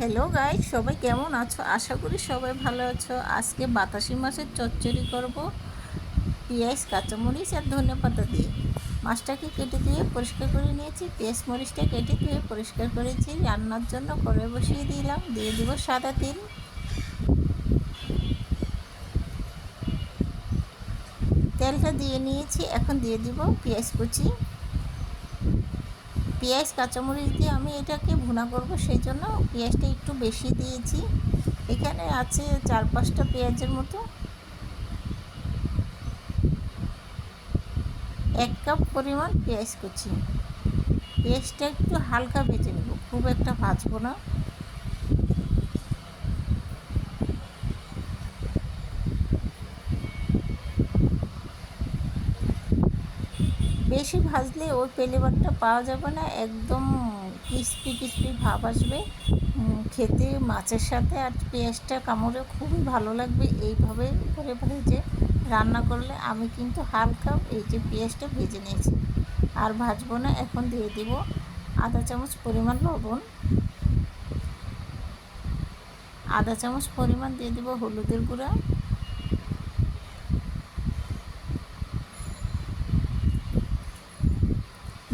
Hello guy সবাই কেমন আছো? আশা করি সবাই ভালো আছো। আজকে বাতাসি মাছের চচ্চড়ি করব। পেঁয়াজ, কাঁচামরিচ আর ধনে পাতা দিয়ে। মাছটাকে কেটে দিয়ে পরিষ্কার করে নিয়েছি। পেঁয়াজ, মরিচটা কেটে ধুয়ে পরিষ্কার করেছি। রান্নার জন্য করে বসিয়ে দিলাম। দিয়ে দিব সাদা তেল। তেলটা দিয়ে নিয়েছি। এখন দিয়ে দিব পেঁয়াজ কুচি। পেঁয়াজ, কাঁচামরিচ দিয়ে আমি এটাকে ভুনা করব, সেই জন্য পেঁয়াজটা একটু বেশি দিয়েছি। এখানে আছে চার পাঁচটা পেঁয়াজের মতো। এক কাপ পরিমাণ পেঁয়াজ কুচি। পেঁয়াজটা একটু হালকা ভেজে নেব, খুব একটা ভাজবো না। বেশি ভাজলে ওই পেলেবারটা পাওয়া যাবে না, একদম ক্রিস্পি ক্রিস্পি ভাব আসবে। খেতে মাছের সাথে আর পেঁয়াজটা কামড়ে খুবই ভালো লাগবে। এইভাবে করে ভেজে রান্না করলে আমি কিন্তু হালকা এই যে পেঁয়াজটা ভেজে নিয়েছি। আর ভাজবো না, এখন দিয়ে দিব আধা চামচ পরিমাণ লবণ। আধা চামচ পরিমাণ দিয়ে দিব হলুদের গুঁড়া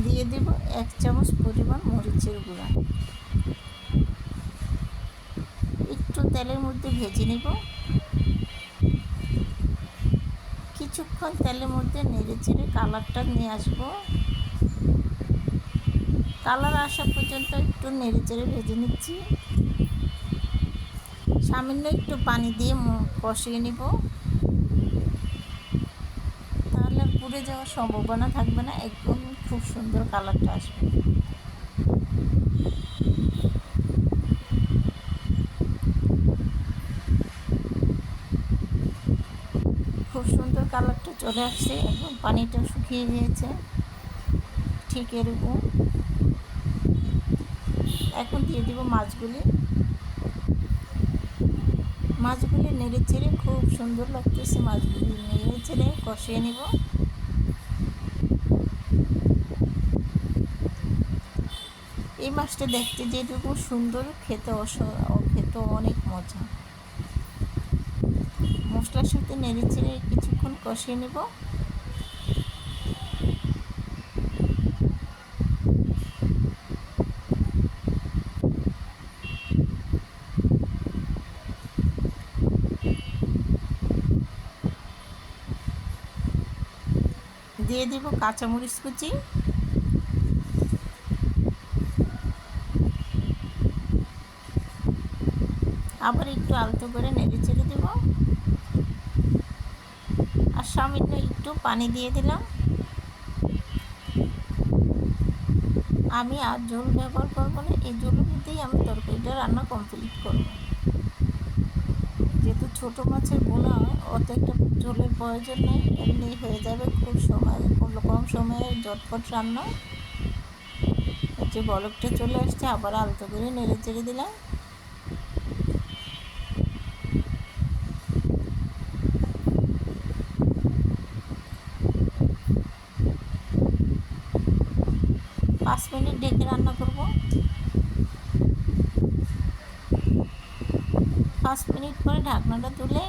দিয়ে দেব এক চামচ পরিমাণ মরিচের গুঁড়া। একটু তেলের মধ্যে ভেজে নেব। কিছুক্ষণ তেলের মধ্যে নেড়ে চেড়ে কালারটা নিয়ে আসব। কালার আসা পর্যন্ত একটু নেড়ে চেড়ে ভেজে নিচ্ছি। সামান্য একটু পানি দিয়ে কষিয়ে নিব। তাহলে পুড়ে যাওয়ার সম্ভাবনা থাকবে না, একদম খুব সুন্দর কালারটা আসবে। খুব সুন্দর কালারটা চলে আসছে, একদম পানিটা শুকিয়ে গিয়েছে। ঠিক এরকম। এখন দিয়ে দিব মাছগুলি। মাছগুলি নেড়ে চেড়ে খুব সুন্দর লাগতেছে, মাছগুলি নেড়ে চেড়ে কষিয়ে নিব। এই মাছটা দেখতে যেটুকু সুন্দর, খেতে অস, খেতে অনেক মজা। মশলার সাথে নেড়ে চেড়ে কিছুক্ষণ কষিয়ে নেব। দিয়ে দেব কাঁচামরিচ কুচি। আবার একটু আলতো করে নেড়ে চেড়ে দেব। আর সামান্য একটু পানি দিয়ে দিলাম। আমি আর জল ব্যবহার করব না, এই জলের মধ্যেই আমি তরকারিটা রান্না কমপ্লিট করব। যেহেতু ছোটো মাছের বোনা অত একটা জলের প্রয়োজন নেই, এমনি হয়ে যাবে খুব সময় কম সময়ে জটপট রান্না। যে বলকটা চলে আসছে, আবার আলতো করে নেড়ে চেড়ে দিলাম। মিনিট ঢেকে রান্না করব। পাঁচ মিনিট পরে ঢাকনাটা তুলে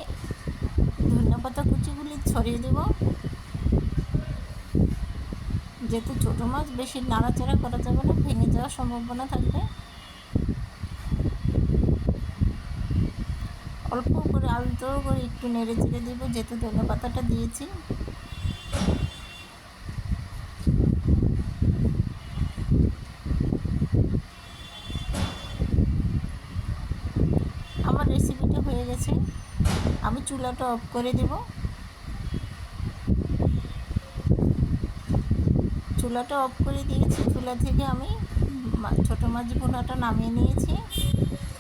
ধনিয়া পাতা কুচিগুলি ছড়িয়ে দেব। যেহেতু ছোটো মাছ, বেশি নাড়াচাড়া করা যাবে না, ভেঙে যাওয়ার সম্ভাবনা থাকবে। অল্প করে আলতো করে একটু নেড়ে চেড়ে দেবো, যেহেতু ধনে পাতাটা দিয়েছি আমার গেছে আমি চুলাটা অফ করে দেব। চুলাটা অফ করে দিয়েছি। চুলা থেকে আমি ছোটো মাছ বোনাটা নামিয়ে নিয়েছি।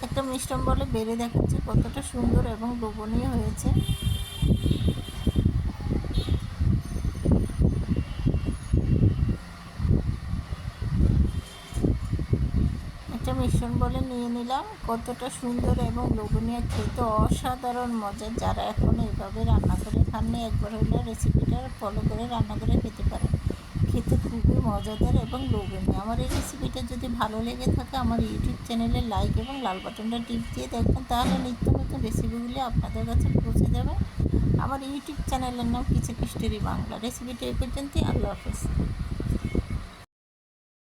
একটা মিষ্টম বলে বেড়ে দেখাচ্ছি কতটা সুন্দর এবং লোভনীয় হয়েছে একটা মিশ্রণ বলে নিয়ে নিলাম। কতটা সুন্দর এবং লোভনীয়, খেতে অসাধারণ মজার। যারা এখন এইভাবে রান্না করে খাননি, একবার হলে রেসিপিটা ফলো করে রান্না করে খেতে পারে খেতে খুবই মজাদার এবং লোভনীয়। আমার এই রেসিপিটা যদি ভালো লেগে থাকে, আমার ইউটিউব চ্যানেলে লাইক এবং লাল বাটনটা টিপ দিয়ে দেখবেন। তাহলে নিত্য নতুন রেসিপিগুলি আপনাদের কাছে পৌঁছে যাবে। আমার ইউটিউব চ্যানেলের নাম কিছু হিস্টোরি বাংলা। রেসিপিটা এই পর্যন্তই। আল্লাহ হাফেজ।